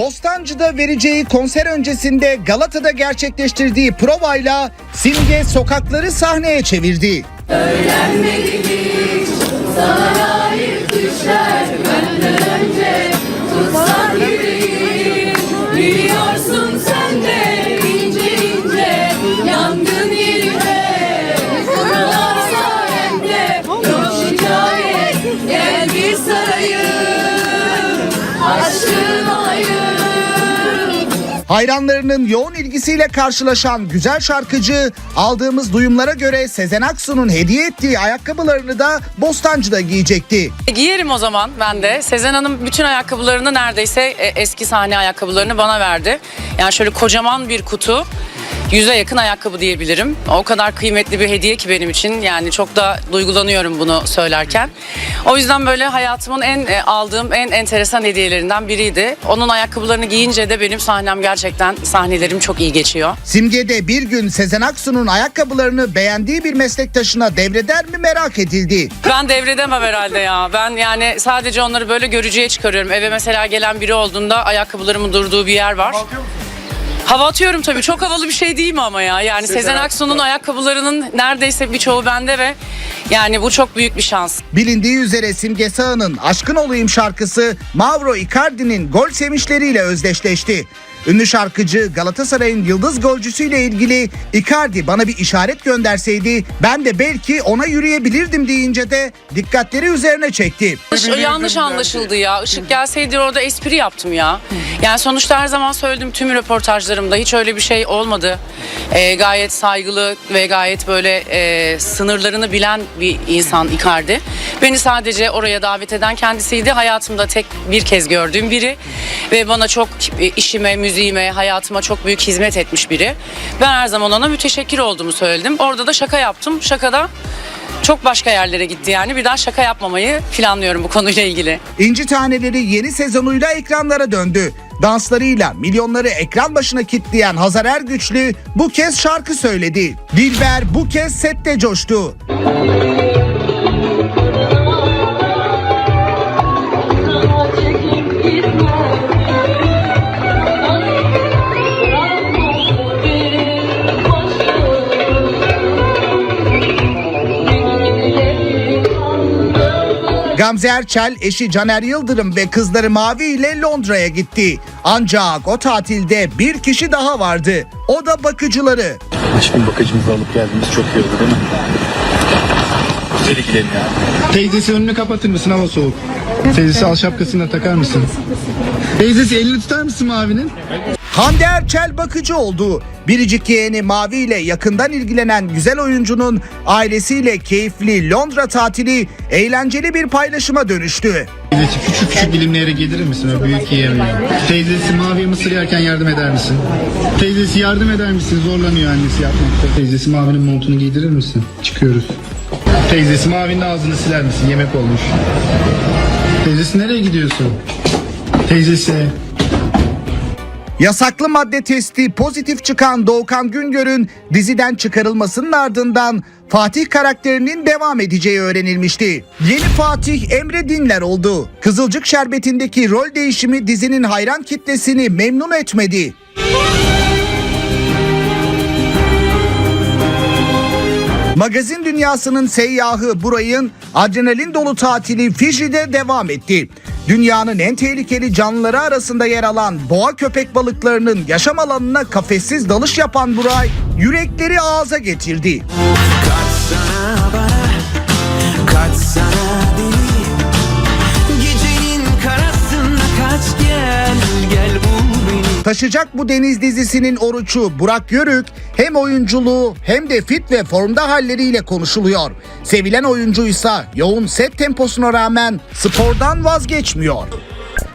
Bostancı'da vereceği konser öncesinde Galata'da gerçekleştirdiği provayla Simge sokakları sahneye çevirdi. Biliyorsun sen de ince ince yangın yerine Buralar sayende yok şikayet Gel bir sarayım Hayranlarının yoğun ilgisiyle karşılaşan güzel şarkıcı aldığımız duyumlara göre Sezen Aksu'nun hediye ettiği ayakkabılarını da Bostancı'da giyecekti. E, Giyerim o zaman ben de. Sezen Hanım bütün ayakkabılarını neredeyse e, eski sahne ayakkabılarını bana verdi. Yani şöyle kocaman bir kutu. Yüze yakın ayakkabı diyebilirim. O kadar kıymetli bir hediye ki benim için. Yani çok da duygulanıyorum bunu söylerken. O yüzden böyle hayatımın en e, aldığım en enteresan hediyelerinden biriydi. Onun ayakkabılarını giyince de benim sahnem gerçekten sahnelerim çok iyi geçiyor. Simge de bir gün Sezen Aksu'nun ayakkabılarını beğendiği bir meslektaşına devreder mi merak edildi. Ben devredemem herhalde ya. Ben yani sadece onları böyle görücüye çıkarıyorum. Eve mesela gelen biri olduğunda ayakkabılarımın durduğu bir yer var. Hava atıyorum tabii. Çok havalı bir şey değil mi ama ya? Yani Sezen Aksu'nun ayakkabılarının neredeyse birçoğu bende ve yani bu çok büyük bir şans. Bilindiği üzere Simge Sağ'ın Aşkın Olayım şarkısı Mauro Icardi'nin gol sevinçleriyle özdeşleşti. Ünlü şarkıcı Galatasaray'ın yıldız golcüsüyle ilgili Icardi bana bir işaret gönderseydi ben de belki ona yürüyebilirdim deyince de dikkatleri üzerine çekti. Yanlış, yanlış anlaşıldı ya. Işık gelseydi orada espri yaptım ya. Yani sonuçta her zaman söyledim tüm röportajlarımda hiç öyle bir şey olmadı. Ee, gayet saygılı ve gayet böyle e, sınırlarını bilen bir insan Icardi. Beni sadece oraya davet eden kendisiydi. Hayatımda tek bir kez gördüğüm biri ve bana çok e, işime, müziğime, hayatıma çok büyük hizmet etmiş biri. Ben her zaman ona müteşekkir olduğumu söyledim. Orada da şaka yaptım. Şakada çok başka yerlere gitti yani. Bir daha şaka yapmamayı planlıyorum bu konuyla ilgili. İnci Taneleri yeni sezonuyla ekranlara döndü. Danslarıyla milyonları ekran başına kitleyen Hazar Ergüçlü bu kez şarkı söyledi. Dilber bu kez sette coştu. Gamze Erçel eşi Caner Yıldırım ve kızları Mavi ile Londra'ya gitti. Ancak o tatilde bir kişi daha vardı. O da bakıcıları. Hiçbir bakıcımızı alıp geldiğimiz çok iyi oldu değil mi? Güzel gidelim ya. Teyzesi önünü kapatır mısın hava soğuk? Teyzesi al şapkasını da takar mısın? Teyzesi elini tutar mısın Mavi'nin? Hande Erçel bakıcı oldu. Biricik yeğeni Mavi ile yakından ilgilenen güzel oyuncunun ailesiyle keyifli Londra tatili eğlenceli bir paylaşıma dönüştü. Teyzesi küçük küçük dilimlere gelir misin? Öyle büyük yiyemiyor. Teyzesi Mavi'ye mısır yerken yardım eder misin? Teyzesi yardım eder misin? Zorlanıyor annesi yapmakta. Teyzesi Mavi'nin montunu giydirir misin? Çıkıyoruz. Teyzesi Mavi'nin ağzını siler misin? Yemek olmuş. Teyzesi nereye gidiyorsun? Teyzesi. Yasaklı madde testi pozitif çıkan Doğukan Güngör'ün diziden çıkarılmasının ardından Fatih karakterinin devam edeceği öğrenilmişti. Yeni Fatih Emre Dinler oldu. Kızılcık Şerbeti'ndeki rol değişimi dizinin hayran kitlesini memnun etmedi. Magazin dünyasının seyyahı Buray'ın adrenalin dolu tatili Fiji'de devam etti. Dünyanın en tehlikeli canlıları arasında yer alan boğa köpek balıklarının yaşam alanına kafessiz dalış yapan Buray yürekleri ağza getirdi. Kaç gel, gel beni Taşacak bu deniz dizisinin oruçu Burak Yörük hem oyunculuğu hem de fit ve formda halleriyle konuşuluyor. Sevilen oyuncuysa yoğun set temposuna rağmen spordan vazgeçmiyor.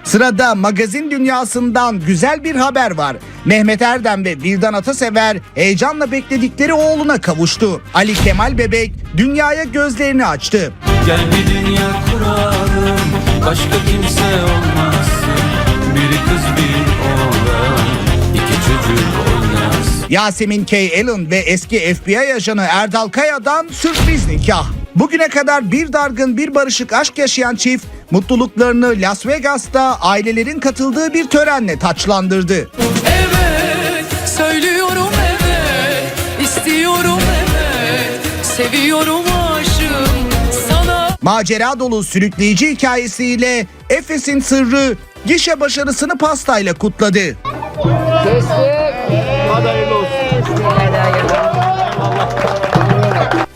Sırada magazin dünyasından güzel bir haber var. Mehmet Erdem ve Vildan Atasever heyecanla bekledikleri oğluna kavuştu. Ali Kemal Bebek dünyaya gözlerini açtı. Gel bir dünya kuralım Başka kimse olmazsın Biri kız bir oğlan iki çocuk oynasın Yasemin K. Allen ve eski FBI ajanı Erdal Kaya'dan sürpriz nikah. Bugüne kadar bir dargın bir barışık aşk yaşayan çift mutluluklarını Las Vegas'ta ailelerin katıldığı bir törenle taçlandırdı. Evet söylüyorum evet istiyorum evet seviyorum aşığım sana Macera dolu sürükleyici hikayesiyle Efes'in sırrı gişe başarısını pastayla kutladı.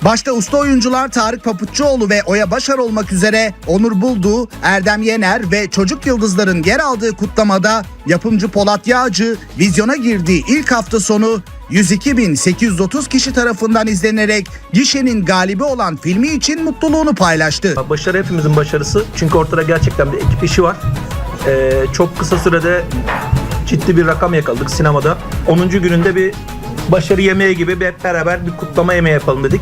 Başta usta oyuncular Tarık Papuççuoğlu ve Oya Başar olmak üzere Onur Buldu, Erdem Yener ve çocuk yıldızların yer aldığı kutlamada yapımcı Polat Yağcı vizyona girdiği ilk hafta sonu 102.830 kişi tarafından izlenerek gişenin galibi olan filmi için mutluluğunu paylaştı. Başarı hepimizin başarısı. Çünkü ortada gerçekten bir ekip işi var. Ee, çok kısa sürede ciddi bir rakam yakaladık sinemada. 10. gününde bir başarı yemeği gibi hep beraber bir kutlama yemeği yapalım dedik.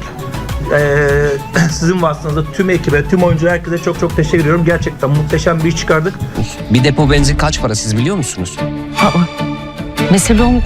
Ee, sizin vasıtanızda tüm ekibe, tüm oyunculara herkese çok çok teşekkür ediyorum. Gerçekten muhteşem bir iş çıkardık. Bir depo benzin kaç para siz biliyor musunuz? Mesele o mu